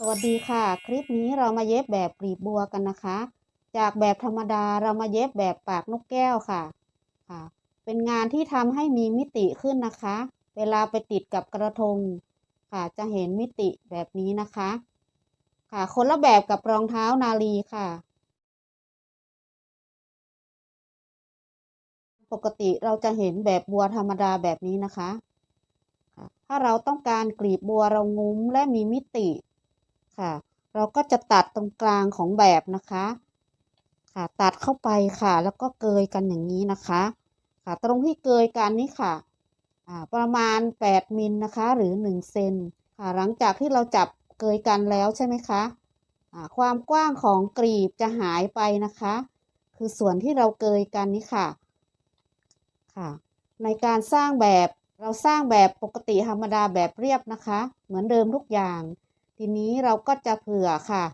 สวัสดีค่ะ คลิปนี้เรามาเย็บแบบกลีบบัวกันนะคะ จากแบบธรรมดาเรามาเย็บแบบปากนกแก้วค่ะค่ะ เป็นงานที่ทำให้มีมิติขึ้นนะคะ เวลาไปติดกับกระทง ค่ะจะเห็นมิติแบบนี้นะคะ ค่ะคนละแบบกับรองเท้านาลีค่ะ ปกติเราจะเห็นแบบบัวธรรมดาแบบนี้นะคะ ถ้าเราต้องการกลีบบัวเรางุ้มและมีมิติ ค่ะ เราก็จะตัดตรงกลางของแบบนะคะ ค่ะตัดเข้าไปค่ะ แล้วก็เกยกันอย่างนี้นะคะ ค่ะตรงที่เกยกันนี้ค่ะอ่าประมาณ 8มิลนะคะ หรือ 1 เซนค่ะหลังจากที่เราจับเกยกันแล้วใช่ไหมคะอ่าความกว้างของกลีบจะหายไปนะคะ คือส่วนที่เราเกยกันนี้ค่ะค่ะ ในการสร้างแบบเราสร้างแบบปกติธรรมดาแบบเรียบนะคะ เหมือนเดิมทุกอย่าง ทีนี้เราก็จะเผื่อค่ะ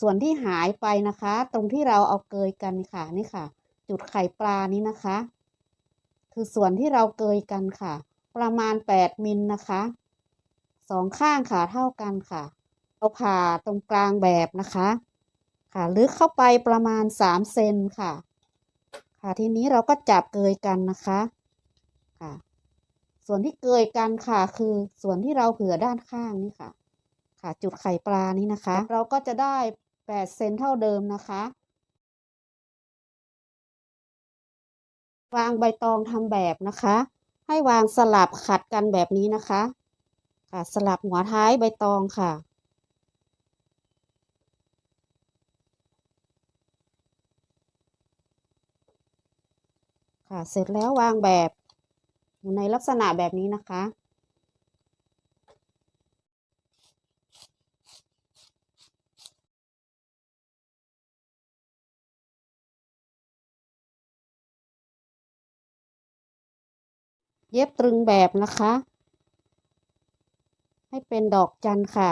ส่วนที่หายไปนะคะ ตรงที่เราเอาเกยกันค่ะนี่ค่ะ จุดไข่ปลานี้นะคะ คือส่วนที่เราเกยกันค่ะ ประมาณ 8 มิลนะคะสองข้างขาเท่ากันค่ะ เราผ่าตรงกลางแบบนะคะ ค่ะลึกเข้าไปประมาณ 3 เซนค่ะ ค่ะทีนี้เราก็จับเกยกันนะคะค่ะ ส่วนที่เกยกันค่ะ คือส่วนที่เราเผื่อด้านข้างนี่ค่ะ ค่ะ จุดไข่ปลานี้นะคะ เราก็จะได้8เซนเท่าเดิมนะคะ วางใบตองทำแบบนะคะ ให้วางสลับขัดกันแบบนี้นะคะ ค่ะสลับหัวท้ายใบตองค่ะค่ะเสร็จแล้ววางแบบอยู่ในลักษณะแบบนี้นะคะ เย็บตรึงแบบนะคะ ให้เป็นดอกจันค่ะ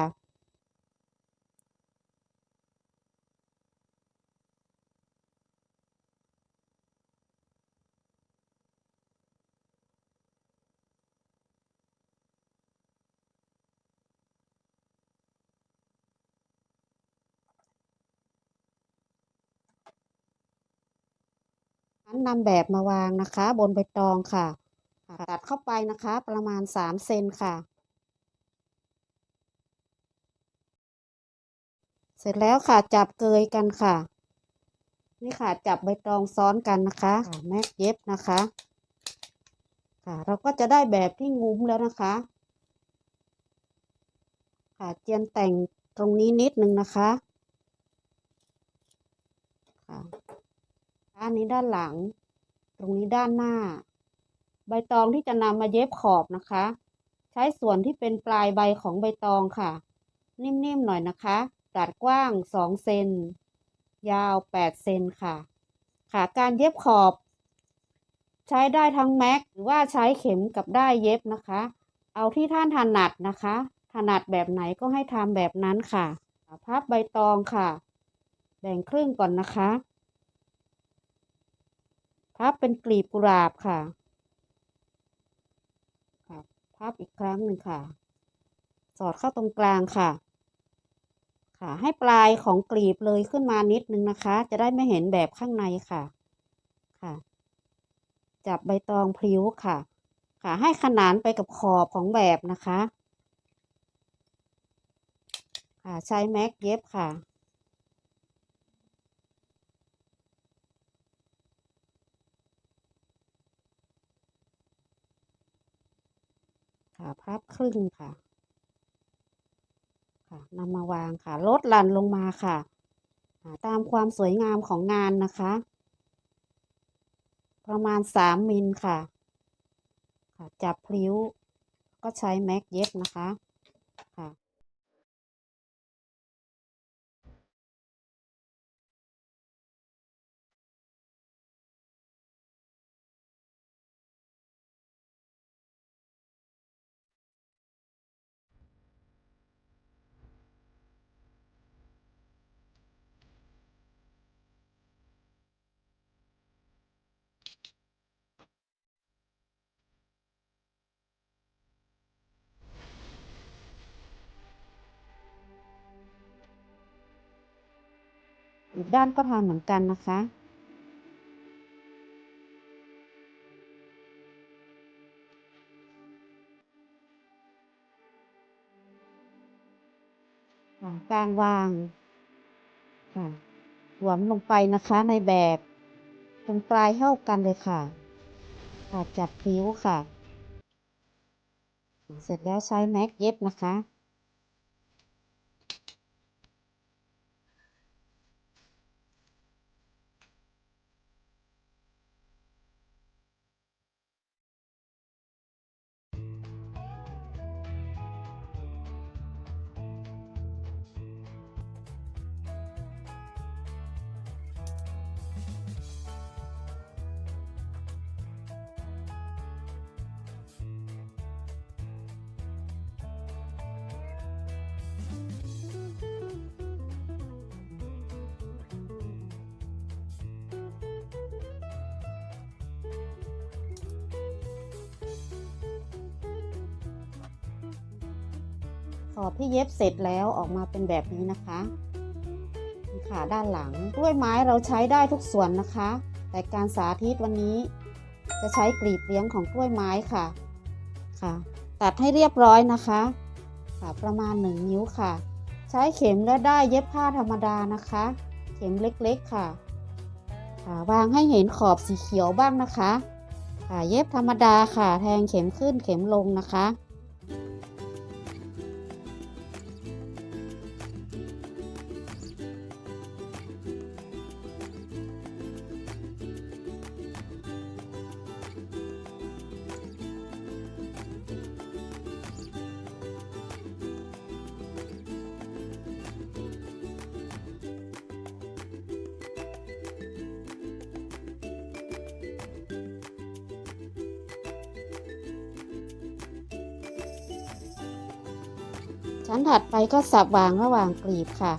นั้นนำแบบมาวางนะคะ บนใบตองค่ะ ตัดเข้าไปนะคะประมาณ3เซนค่ะ เสร็จแล้วค่ะจับเกยกันค่ะ นี่ค่ะจับใบตองซ้อนกันนะคะแม็กเย็บนะคะ ค่ะ เราก็จะได้แบบที่งุ้มแล้วนะคะ ค่ะเจียนแต่งตรงนี้นิดนึงนะคะค่ะอันนี้ด้านหลัง ตรงนี้ด้านหน้า ใบตองที่จะนำมาเย็บขอบนะคะ ใช้ส่วนที่เป็นปลายใบของใบตองค่ะ นิ่มๆหน่อยนะคะตัดกว้าง 2 เซน ยาว 8 เซนค่ะ ค่ะการเย็บขอบ ใช้ได้ทั้งแม็กหรือว่าใช้เข็มกับได้เย็บนะคะ เอาที่ท่านถนัดนะคะ ถนัดแบบไหนก็ให้ทำแบบนั้นค่ะ พับใบตองค่ะ แบ่งครึ่งก่อนนะคะ พับเป็นกลีบกุหลาบค่ะค่ะ พับอีกครั้งหนึ่งค่ะ สอดเข้าตรงกลางค่ะ ค่ะ ให้ปลายของกลีบเลยขึ้นมานิดนึงนะคะ จะได้ไม่เห็นแบบข้างในค่ะค่ะ จับใบตองพลิ้วค่ะ ค่ะให้ขนานไปกับขอบของแบบนะคะ ค่ะใช้แม็กเย็บค่ะ ค่ะ พับครึ่งค่ะ ค่ะนำมาวางค่ะ ลดหลั่นลงมาค่ะ ตามความสวยงามของงานนะคะ ประมาณสามมิลค่ะ ค่ะ จับพลิ้ว ก็ใช้แม็กเย็บนะคะ อีกด้านก็ทำเหมือนกันนะคะค่ะกลางวางค่ะหวมลงไปนะคะในแบบตรงปลายเท่ากันเลยค่ะค่ะจัดคิ้วค่ะ เสร็จแล้วใช้แม็กเย็บนะคะ ขอบที่เย็บเสร็จแล้วออกมาเป็นแบบนี้นะคะค่ะด้านหลังกล้วยไม้เราใช้ได้ทุกส่วนนะคะ แต่การสาธิตวันนี้ จะใช้กลีบเลี้ยงของกล้วยไม้ค่ะค่ะ ตัดให้เรียบร้อยนะคะค่ะประมาณ 1 นิ้วค่ะ ใช้เข็มและได้เย็บผ้าธรรมดานะคะ เข็มเล็กๆค่ะค่ะ วางให้เห็นขอบสีเขียวบ้างนะคะค่ะเย็บธรรมดาค่ะ แทงเข็มขึ้นเข็มลงนะคะ ชั้นถัดไปก็สับวางระหว่างกลีบค่ะ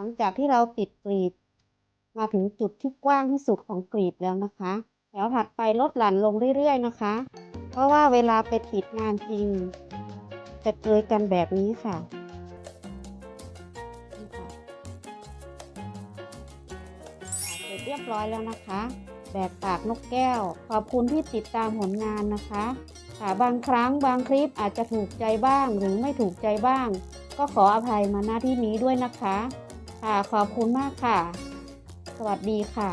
หลังจากที่เราติดกลีบ มาถึงจุดที่กว้างที่สุดของกลีบแล้วนะคะแล้วถัดไปลดหลั่นลงเรื่อยๆนะคะ เพราะว่าเวลาไปติดงานจริง จะเจอกันแบบนี้ค่ะนี่ค่ะค่ะเสร็จเรียบร้อยแล้วนะคะ แบบปากนกแก้ว ขอบคุณที่ติดตามผลงานนะคะค่ะบางครั้งบางคลิปอาจจะถูกใจบ้างหรือไม่ถูกใจบ้าง ก็ขออภัยมาหน้าที่นี้ด้วยนะคะ ค่ะขอบคุณมากค่ะ สวัสดีค่ะ